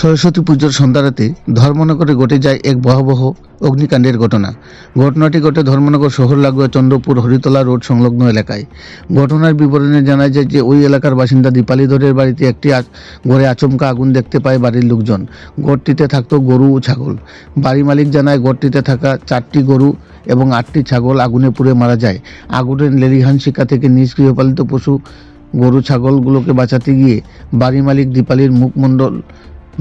সরস্বতী পুজোর সন্ধ্যারাতে ধর্মনগরে ঘটে যায় এক ভয়াবহ অগ্নিকাণ্ডের ঘটনা। ঘটনাটি ঘটে ধর্মনগর শহর লাগোয়া চন্দ্রপুর হরিতলা রোড সংলগ্ন এলাকায়। ঘটনার বিবরণে জানা যায় যে ওই এলাকার বাসিন্দা দীপালি ধরের বাড়িতে একটি ঘরে আচমকা আগুন দেখতে পায় বাড়ির লোকজন। ঘরটিতে থাকত গরু ও ছাগল। বাড়ি মালিক জানায়, ঘরটিতে থাকা চারটি গরু এবং আটটি ছাগল আগুনে পুড়ে মারা যায়। আগুনের লেলিহান শিকা থেকে নিজ গৃহপালিত পশু, গরু, ছাগলগুলোকে বাঁচাতে গিয়ে বাড়ি মালিক দীপালির মুখমণ্ডল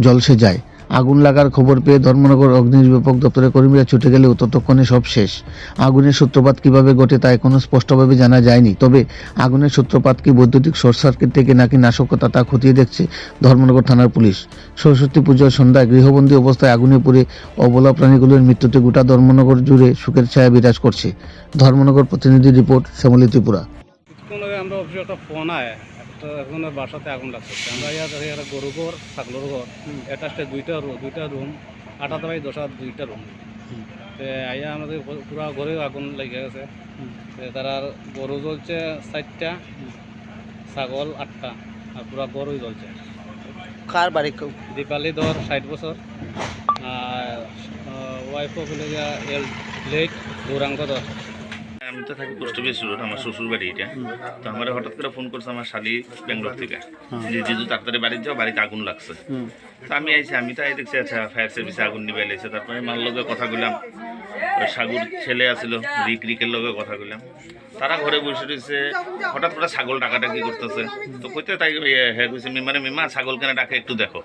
জলসে যায়। আগুন লাগার খবর পেয়ে ধর্মনগর অগ্নি নির্বাপক দপ্তরের কর্মীরা ছুটে গেলেও ততক্ষণে সব শেষ। আগুনের সূত্রপাত কীভাবে ঘটে তা এখনও স্পষ্টভাবে জানা যায়নি। তবে আগুনের সূত্রপাত কি বৈদ্যুতিক শর্ট সার্কিট থেকে নাকি নাশকতা তা খতিয়ে দেখছে ধর্মনগর থানার পুলিশ। সরস্বতী পুজোর সন্ধ্যায় গৃহবন্দী অবস্থায় আগুনে পুড়ে অবলা প্রাণীগুলোর মৃত্যুতে গোটা ধর্মনগর জুড়ে সুখের ছায়া বিরাজ করছে। ধর্মনগর প্রতিনিধি রিপোর্ট শ্যামলী ত্রিপুরা। এখন বাসাতে আগুন লাগছে আমরা ইয়া একটা গরু ঘর ছাগলের ঘর এটা দুইটা রুম দুইটা রুম আটা বাই দশা দুইটা রুম। তে আইয়া আমাদের পুরা ঘরে আগুন লেগে গেছে। তার আর গরু জ্বলছে চারটা ছাগল আটটা আর পুরা গরুই জ্বলছে। কার বাড়ি? দীপালি ধর ষাট বছর। আর ওয়াইফও বলে এল লেট গৌরাঙ্গ ধর। আমি তো থাকি পোস্ট অফিস আমার শ্বশুর বাড়ি এটা। তো আমার হঠাৎ করে ফোন করছে আমার শালি ব্যাঙ্গালোর থেকে। যে জিজু তাড়াতাড়ি বাড়ি যাও বাড়িতে আগুন লাগছে। তো আমি আইছি আমি তো আই দেখছি আচ্ছা ফায়ার সার্ভিসে আগুন নিবে এলেছে তারপরে মার লগে কথা কইলাম। ওই সাগুর ছেলে আসিল রিক রিকের লগে কথা কইলাম। তারা ঘরে বসে রয়েছে হঠাৎ করে ছাগল ডাকাডাকি করতেছে। তো কইতে তাই হ্যাঁ কইছে মিমারে মিমা ছাগল কেন ডাকে একটু দেখো।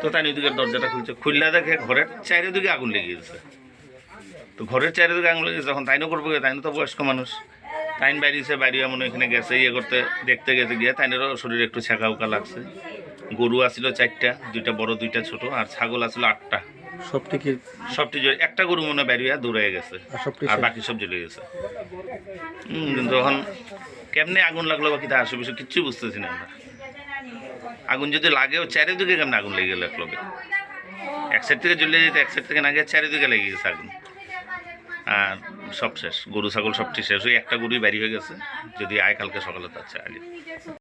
তো তাই ওইদিকে দরজাটা খুলছে। খুললা দেখে ঘরের চারিদিকে আগুন লেগে গেছে। তো ঘরের চারিদিকে আঙুল গেছে যখন তাইনও করব কি, তাইনও তো বয়স্ক মানুষ। তাইন বাড়িছে বাড়ি এমন এখানে গেছে ইয়ে করতে দেখতে গেছে গিয়ে তাইনেরও শরীরে একটু ছ্যাঁকা উকা লাগছে। গরু আসিল চারটা দুইটা বড় দুইটা ছোট আর ছাগল আসিল আটটা। সবটি কি? সবটি একটা গরু মনে হয় বেরিয়ে দৌড়ে গেছে আর? বাকি সব জ্বলে গেছে। তখন কেমনে আগুন লাগল বা কিতা আশেপাশে কিচ্ছু বুঝতেছি না আমরা। আগুন যদি লাগেও চারিদিকে কেমনে আগুন লেগে গেল এক সাইড থেকে জ্বলে যেতে এক সাইড থেকে না গিয়ে চারিদিকে লেগে গেছে আগুন। সব শেষ, গরু, ছাগল সবটি শেষ। ওই একটা গরুই বাড়ি হয়ে গেছে, যদি আয় কালকে সকালে, তার চাই